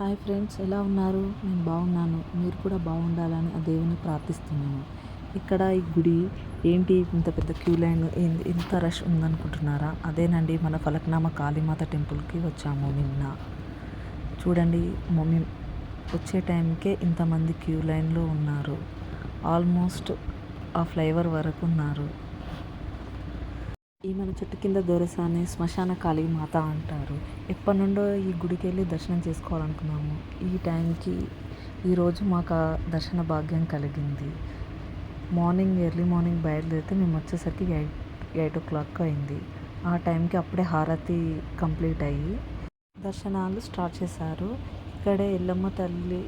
Hi friends ఎలా ఉన్నారు? నేను బాగున్నాను. మీరు కూడా బాగుండాలని ఆ దేవుని ప్రార్థిస్తున్నాను. ఇక్కడ ఈ గుడి ఏంటి? ఇంత పెద్ద క్యూ లైన్ ఏంది? ఇంత రష్ ఉందనుకుంటున్నారా? అదేనండి మన ఫలక్నామా కాళీమాత టెంపుల్కి వచ్చాము నిన్న. చూడండి మమ్మీ వచ్చే టైంకే ఇంతమంది క్యూ లైన్లో ఉన్నారు. ఆల్మోస్ట్ ఆ ఫ్లైఓవర్ వరకు ఉన్నారు. ఈ మన చెట్టు కింద దొరసాని శ్మశాన కాళీ మాత అంటారు. ఎప్పటి నుండో ఈ గుడికి వెళ్ళి దర్శనం చేసుకోవాలనుకున్నాము. ఈ టైంకి ఈరోజు మాకు ఆ దర్శన భాగ్యం కలిగింది. మార్నింగ్ ఎర్లీ మార్నింగ్ బయలుదేరితే మేము వచ్చేసరికి ఎయిట్ ఎయిట్ ఓ క్లాక్ అయింది. ఆ టైంకి అప్పుడే హారతి కంప్లీట్ అయ్యి దర్శనాలు స్టార్ట్ చేశారు. ఇక్కడే ఎల్లమ్మ తల్లి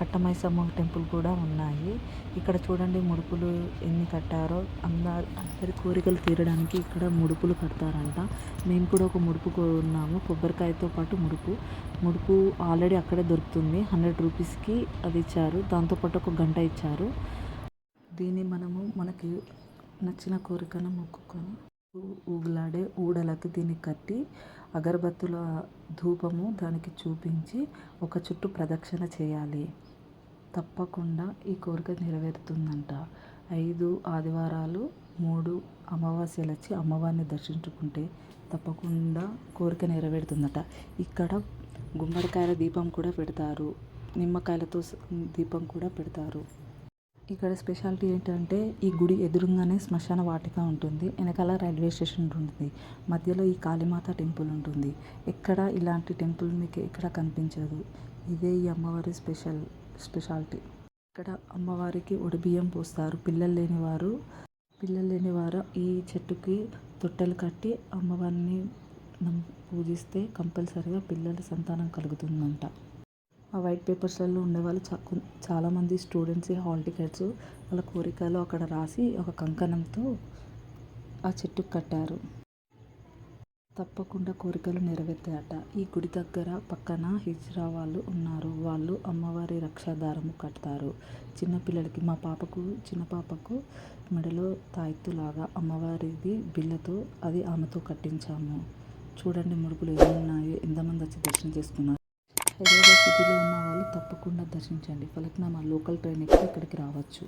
కట్టమైసమ్మ టెంపుల్ కూడా ఉన్నాయి. ఇక్కడ చూడండి ముడుపులు ఎన్ని కట్టారో. అందరు అందరి కోరికలు తీరడానికి ఇక్కడ ముడుపులు కడతారంట. మేము కూడా ఒక ముడుపు కొన్నాము. కొబ్బరికాయతో పాటు ముడుపు. ముడుపు ఆల్రెడీ అక్కడే దొరుకుతుంది. హండ్రెడ్ రూపీస్కి అది ఇచ్చారు. దాంతోపాటు ఒక గంట ఇచ్చారు. దీన్ని మనము మనకి నచ్చిన కోరికను మొక్కుకొని ఊగులాడే ఊడలకి దీన్ని కట్టి అగరబత్తుల ధూపము దానికి చూపించి ఒక చుట్టూ ప్రదక్షిణ చేయాలి. తప్పకుండా ఈ కోరిక నెరవేరుతుందంట. ఐదు ఆదివారాలు మూడు అమావాస్యలు వచ్చి అమ్మవారిని దర్శించుకుంటే తప్పకుండా కోరిక నెరవేరుతుందట. ఇక్కడ గుమ్మడికాయల దీపం కూడా పెడతారు. నిమ్మకాయలతో దీపం కూడా పెడతారు. ఇక్కడ స్పెషాలిటీ ఏంటంటే ఈ గుడి ఎదురుగానే శ్మశాన వాటిక ఉంటుంది. వెనకాల రైల్వే స్టేషన్ ఉంటుంది. మధ్యలో ఈ కాళీమాత టెంపుల్ ఉంటుంది. ఎక్కడ ఇలాంటి టెంపుల్ మీకు ఎక్కడ కనిపించదు. ఇదే ఈ అమ్మవారి స్పెషల్ స్పెషాలిటీ. ఇక్కడ అమ్మవారికి ఒడిబియ్యం పోస్తారు. పిల్లలు లేనివారు పిల్లలు లేనివారు ఈ చెట్టుకి తొట్టెలు కట్టి అమ్మవారిని పూజిస్తే కంపల్సరిగా పిల్లల సంతానం కలుగుతుందంట. ఆ వైట్ పేపర్స్లలో ఉండేవాళ్ళు చా చాలామంది స్టూడెంట్స్ హాల్ టికెట్స్ వాళ్ళ కోరికలు అక్కడ రాసి ఒక కంకణంతో ఆ చెట్టుకు కట్టారు. తప్పకుండా కోరికలు నెరవేర్తాయట. ఈ గుడి దగ్గర పక్కన హిజ్రా వాళ్ళు ఉన్నారు. వాళ్ళు అమ్మవారి రక్షాదారము కడతారు. చిన్నపిల్లలకి మా పాపకు చిన్న పాపకు మెడలో తాయిత్తులాగా అమ్మవారిది బిళ్ళతో అది ఆమెతో కట్టించాము. చూడండి ముడుపులు ఏమున్నాయో. ఎంతమంది వచ్చి దర్శనం చేసుకున్నారు? హైదరాబాద్ సిటీలో ఉన్న వాళ్ళు తప్పకుండా దర్శించండి. ఫలక్నామా లోకల్ ట్రైన్ ఎక్కి ఇక్కడికి రావచ్చు.